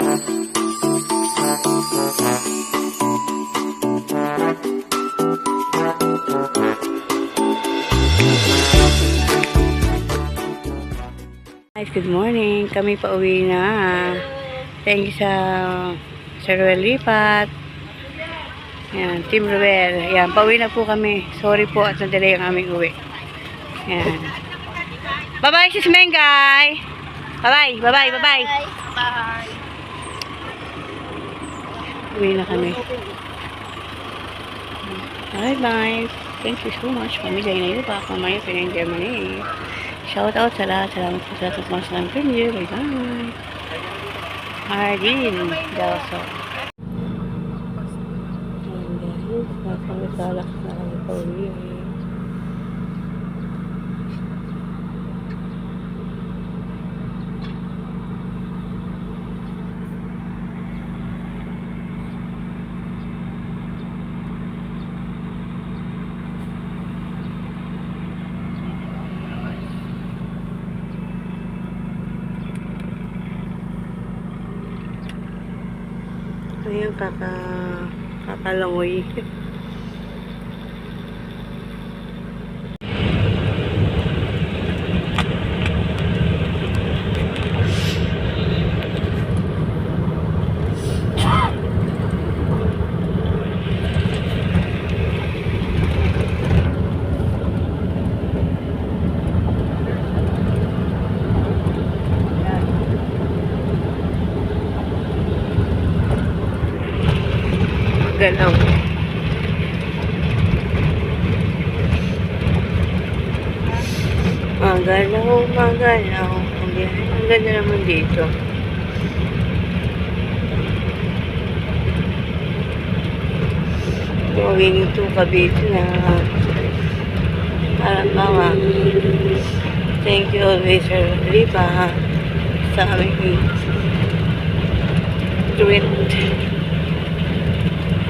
Guys, good morning. Kami pa uwi na. Thank you sa Sir Ruel Lipat. Yan, Team Ruel. Yan, pauwi na po kami. Sorry po at na-delay ang aming uwi. Yan. Bye-bye, sis Mengay. Bye-bye, bye-bye, bye-bye. Bye. Uwi na kami. Bye-bye. Thank you so much. Pamilya na ito pa. Kamaya sa Germany. Shout out sa lahat. Salamat po sa lahat ng mga salamat sa inyo. Bye-bye. Hardin. Dalso. Kami salak na kami pa uwi. Ayan, kaka... kakalangoy. Galaw. Magalaw, magalaw. Ang ganda- naman dito. Going to Cavite na. Parang mama. Thank you always, Sir Ripa, sa aming tweet.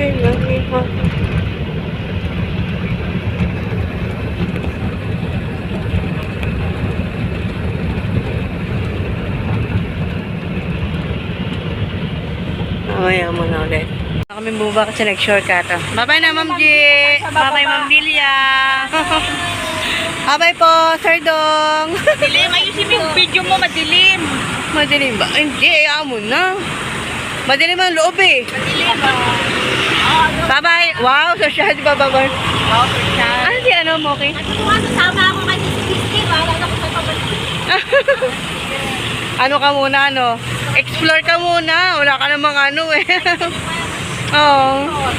Okay lang, Iha. Mamaya mo na ulit. Kami bumaba kasi nag-shortcut. ah. Bye-bye na, Ma'am G. Bye-bye, Ma'am Lilia. Bye-bye po, Sir Dong. Dilim, ayusin mo yung video mo, madilim. Madilim ba? Hindi, ayaw mo na. Madilim ang loob eh. Madilim. Ano? Bye-bye. Wow, social ba bye-bye? Wow, siya. Ano si ano mo, okay? Natutuwa, sasama ako kay Sisti. Wala na ko sa ano ka muna, ano? Explore ka muna. Wala ka namang ano eh. Oo. Oh,